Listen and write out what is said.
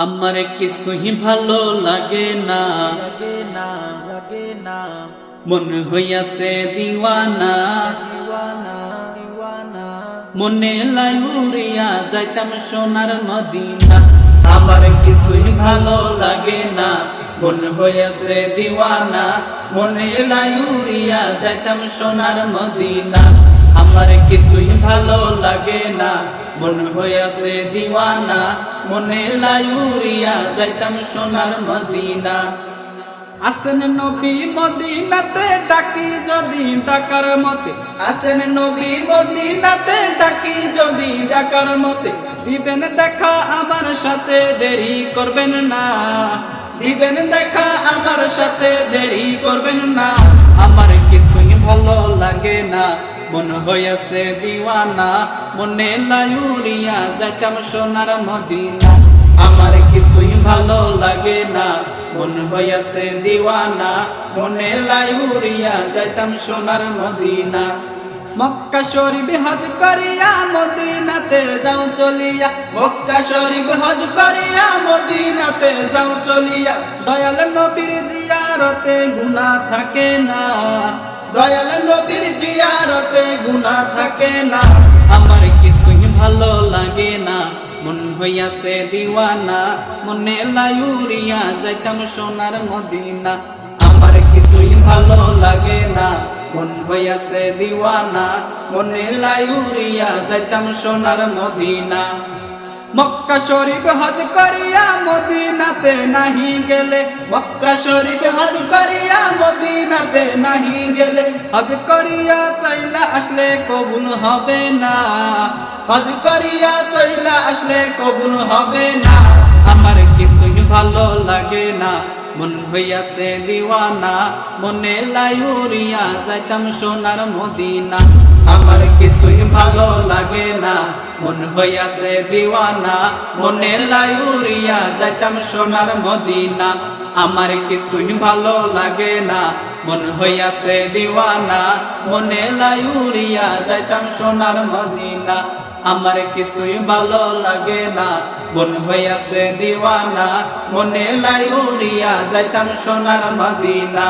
আমার কিছুই ভালো লাগে না। লাগে না মন হইয়াছে দিওয়ানা। মনে লাইউরিয়া যাইতাম সোনার মদিনা। আমার কিছুই ভালো লাগে না। মন হইয়াছে দিওয়ানা। মনে লাইউরিয়া যাইতাম সোনার মদিনা। আমার কিছুই ভালো মন হইয়াছে দিওয়ানা, মনে লাইউরিয়া যাইতাম সোনার মদিনা। আসেন নবী মদিনাতে ডাকি যদি ডাকার মতে, আসেন নবী মদিনাতে ডাকি যদি ডাকার মতে, দিবেন দেখা আমার সাথে দেরি করবেন না, দিবেন দেখা আমার সাথে দেরি করবেন না। মন হইয়াছে দিওয়ানা, মনে লাইউরিয়া যাইতাম সোনার মদিনা। আমার কিছুই ভালো লাগে না, মন হইয়াছে দিওয়ানা, মনে লাইউরিয়া যাইতাম সোনার মদিনা। মক্কা শরীফ হজ করিয়া মদিনাতে যাও চলিয়া, মক্কা শরীফ হজ করিয়া মদিনাতে যাও চলিয়া। দয়াল নবীর জিয়ারতে গুনাহ থাকে না। দয়াল নবীর জিয়ারতে গুনাহ থাকে না। আমার কিছুই ভালো লাগে না। মন হইয়াছে দিওয়ানা, মনে লাইউরিয়া যাইতাম সোনার মদিনা। আমার কিছুই ভালো লাগে না। মন হইয়াছে দিওয়ানা, মনে লাইউরিয়া যাইতাম সোনার মদিনা। মক্কা শরীফ হজ করিয়া মদিনাতে নাহি গেলে। মক্কা শরীফ হজ করিয়া মদিনাতে নাহি গেলে। হজ করিয়া চাইলা আসলে কবুল হবে না। হজ করিয়া চাইলা আসলে কবুল হবে না। আমার কিছুই ভালো লাগে না। মন হইয়াছে দিওয়ানা, মনে লাইউরিয়া, যাইতাম সোনার মদিনা। আমার কিছুই ভালো লাগে না। মন হইয়াছে দিওয়ানা, মনে লাইউরিয়া, যাইতাম সোনার মদিনা। আমার কিছুই ভালো লাগে না? মন হইয়াছে দিওয়ানা, মনে লাইউরিয়া যাইতাম সোনার মদিনা। আমার কিছুই ভালো লাগে না? মন হইয়াছে দিওয়ানা, মনে লাইউরিয়া যাইতাম সোনার মদিনা।